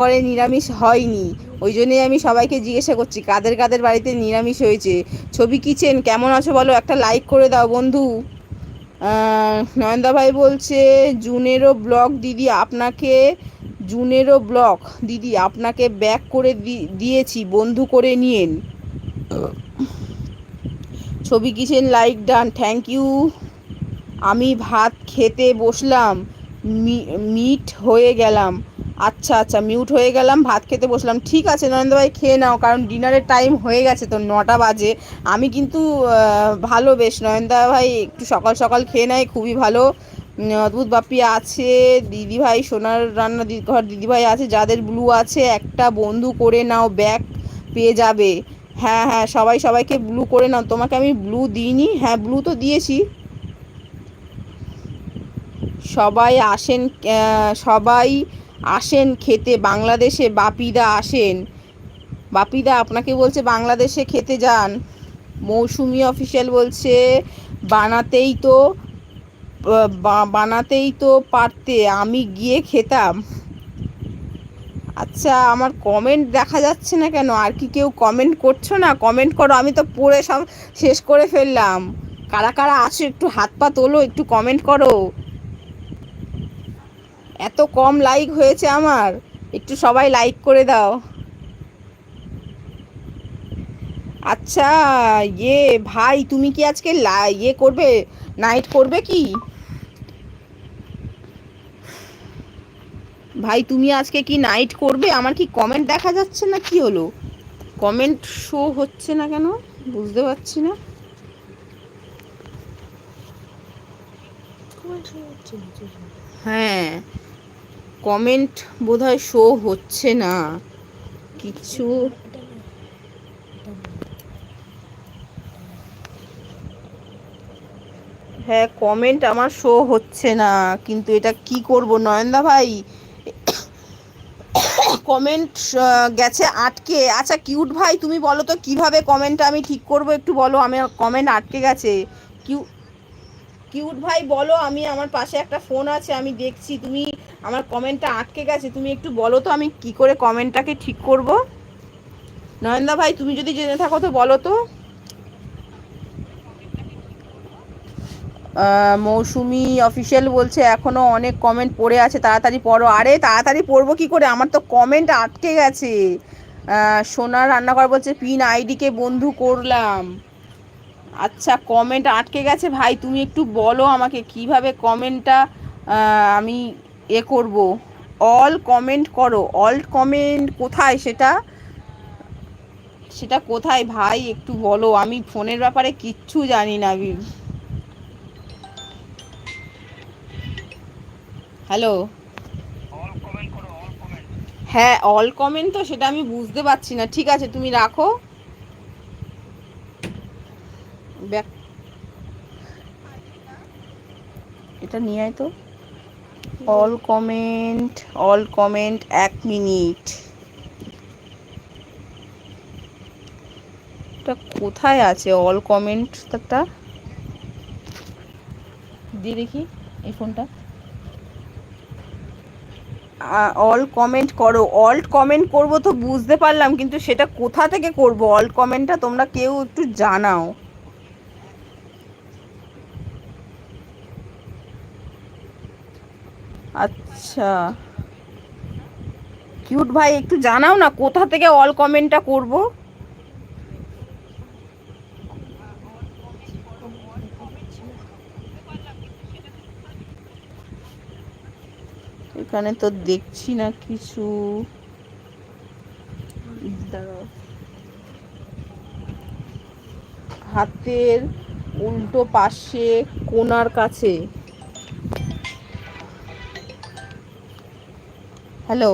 করে নিরামিষ হয়নি। ওই জন্যই আমি সবাইকে জিজ্ঞাসা করছি, কাদের কাদের বাড়িতে নিরামিষ হয়েছে? ছবি কিচেন, কেমন আছো বলো? একটা লাইক করে দাও বন্ধু। নয়নদা ভাই বলছে, জুনেরও ব্লক দিদি আপনাকে, জুনেরও ব্লক দিদি আপনাকে ব্যাক করে দিয়েছি, বন্ধু করে নিয়েন। ছবি kitchen like done thank you আমি ভাত খেতে বসলাম মিট হয়ে গেলাম। আচ্ছা আচ্ছা মিউট হয়ে গেলাম, ভাত খেতে বসলাম। ঠিক আছে নরেন্দ্র ভাই খেয়ে নাও, কারণ ডিনারের টাইম হয়ে গেছে তো নটা বাজে। আমি কিন্তু ভালো বেশ। নয়নদা ভাই একটু সকাল সকাল খেয়ে নেয়, খুবই ভালো। অদ্ভুত বাপি আছে দিদি ভাই সোনার রান্না ঘর দিদি ভাই আছে, যাদের ব্লু আছে, একটা বন্ধু করে নাও ব্যাগ পেয়ে যাবে। হ্যাঁ হ্যাঁ সবাই সবাইকে ব্লু করে নাও। তোমাকে আমি ব্লু দিইনি? হ্যাঁ ব্লু তো দিয়েছি। সবাই আসেন সবাই আসেন খেতে, বাংলাদেশে বাপিদা আসেন। বাপিদা আপনাকে বলছে বাংলাদেশে খেতে যান। মৌসুমি অফিসিয়াল বলছে, বানাতেই তো বানাতেই তো পারতে, আমি গিয়ে খেতাম। আচ্ছা আমার কমেন্ট দেখা যাচ্ছে না কেন? আর কি কেউ কমেন্ট করছ না? কমেন্ট করো, আমি তো পড়ে সব শেষ করে ফেললাম। কারা কারা আছো, একটু হাত পা তোলো, একটু কমেন্ট করো। এত কম লাইক হয়েছে আমার। একটু সবাই লাইক করে দাও। আচ্ছা ইয়ে ভাই তুমি কি আজকে ইয়ে করবে? নাইট করবে কি? ভাই তুমি আজকে কি নাইট করবে? আমার কি কমেন্ট দেখা যাচ্ছে না? কি হলো? কমেন্ট শো হচ্ছে না কেন? বুঝতে পারছি না। হ্যাঁ। কমেন্ট বোধহয় শো হচ্ছে না। কিছু হ্যাঁ কমেন্ট আমার শো হচ্ছে না, কিন্তু এটা কি করব? নয়নদা ভাই কমেন্ট গেছে আটকে। আচ্ছা কিউট ভাই, তুমি বলো তো, কীভাবে কমেন্টটা আমি ঠিক করব? একটু বলো, আমি কমেন্ট আটকে গেছে। কিউ কিউট ভাই, বলো, আমি আমার পাশে একটা ফোন আছে, আমি দেখছি। তুমি আমার কমেন্টটা আটকে গেছে, তুমি একটু বলো তো আমি কি করে কমেন্টটাকে ঠিক করব। নয়নদা ভাই, তুমি যদি জেনে থাকো তো বলো তো। মৌসুমি অফিসিয়াল বলছে, এখনও অনেক কমেন্ট পড়ে আছে, তাড়াতাড়ি পড়ো। আরে, তাড়াতাড়ি পড়ব কি করে? আমার তো কমেন্ট আটকে গেছে। সোনার রান্নাঘর বলছে, পিন আইডিকে বন্ধু করলাম। আচ্ছা কমেন্ট আটকে গেছে ভাই, তুমি একটু বলো আমাকে কীভাবে কমেন্টটা আমি এ করব। অল কমেন্ট করো। অল কমেন্ট কোথায় সেটা? সেটা কোথায় ভাই? একটু বলো। আমি ফোনের ব্যাপারে কিচ্ছু জানি না বি- হ্যালো হ্যাঁ অল কমেন্ট তো সেটা আমি বুঝতে পারছি না। ঠিক আছে তুমি রাখো। এটা নিয়ে আয় তো। অল কমেন্ট অল কমেন্ট এক মিনিট কোথায় আছে অল কমেন্টটা দিয়ে দেখি এই ফোনটা। অল কমেন্ট করো। অল্ট কমেন্ট করব তো বুঝতে পারলাম, কিন্তু সেটা কোথা থেকে করব? অল্ট কমেন্টটা তোমরা কেউ একটু জানাও। আচ্ছা। কিউট ভাই, একটু জানাও না, কোথা থেকে অল কমেন্টটা করব? এখানে তো দেখছি না কিছু। হাতের উল্টো পাশে কোনার কাছে। হ্যালো